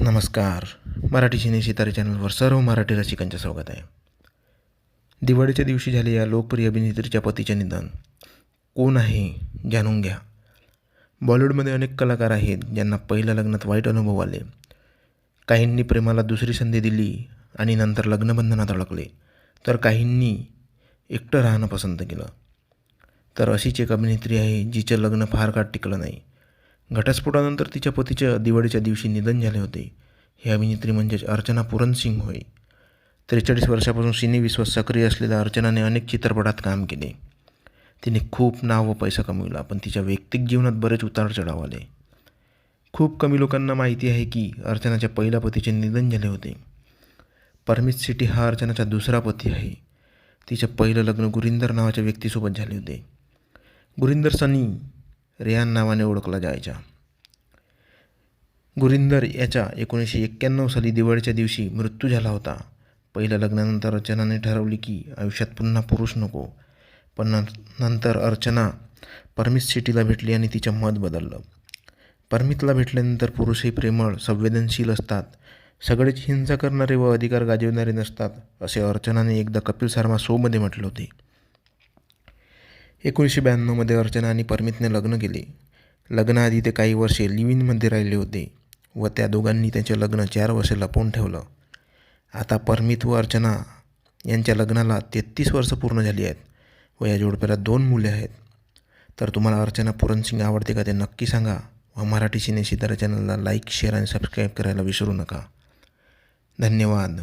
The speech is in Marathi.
नमस्कार. मराठी सिने सितारे चॅनलवर सर्व मराठी रसिकांचं स्वागत आहे. दिवाळीच्या दिवशी झाले या लोकप्रिय अभिनेत्रीच्या पतीचे निधन. कोण आहे? जाणून घ्या. बॉलिवूडमध्ये अनेक कलाकार आहेत ज्यांना पहिल्या लग्नात वाईट अनुभव आले. काहींनी प्रेमाला दुसरी संधी दिली आणि नंतर लग्नबंधनात अडकले. तर काहींनी एकटं राहणं पसंत केलं. तर अशीच एक अभिनेत्री आहे जिचं लग्न फार काळ टिकलं नाही. घटस्फोटानंतर तिच्या पतीच्या दिवाळीच्या दिवशी निधन झाले होते. ही अभिनेत्री म्हणजेच अर्चना पुरणसिंग होय. त्रेचाळीस वर्षापासून सिने विश्वात सक्रिय असलेल्या अर्चनाने अनेक चित्रपटात काम केले. तिने खूप नाव व पैसा कमविला पण तिच्या वैयक्तिक जीवनात बरेच उतार चढाव आले. खूप कमी लोकांना माहिती आहे की अर्चनाच्या पहिल्या पतीचे निधन झाले होते. परमित सिटी हा अर्चनाचा दुसरा पती आहे. तिचं पहिलं लग्न गुरिंदर नावाच्या व्यक्तीसोबत झाले होते. गुरिंदर सनी रेहान नावाने ओळखला जायचा. गुरिंदर याचा एकोणीसशे एक्क्याण्णव साली दिवाळीच्या दिवशी मृत्यू झाला होता. पहिल्या लग्नानंतर अर्चनाने ठरवली की आयुष्यात पुन्हा पुरुष नको. पण नंतर अर्चना परमित सिटीला भेटली आणि तिचं मत बदललं. परमितला भेटल्यानंतर पुरुषही प्रेमळ संवेदनशील असतात. सगळेच हिंसा करणारे व अधिकार गाजवणारे नसतात असे अर्चनाने एकदा कपिल शर्मा शोमध्ये म्हटले होते. एकोणीसशे ब्याण्णवमध्ये अर्चना आणि परमितने लग्न केले. लग्नाआधी ते काही वर्षे लिव्हिनमध्ये राहिले होते व त्या दोघांनी त्यांचे लग्न चार वर्षे लपवून ठेवलं. आता परमित व अर्चना यांच्या लग्नाला तेहतीस वर्ष पूर्ण झाली आहेत व या जोडप्याला दोन मुले आहेत. तर तुम्हाला अर्चना पुरणसिंग आवडते का ते नक्की सांगा व मराठी सिने सितारा चॅनलला लाईक शेअर आणि सबस्क्राईब करायला विसरू नका. धन्यवाद.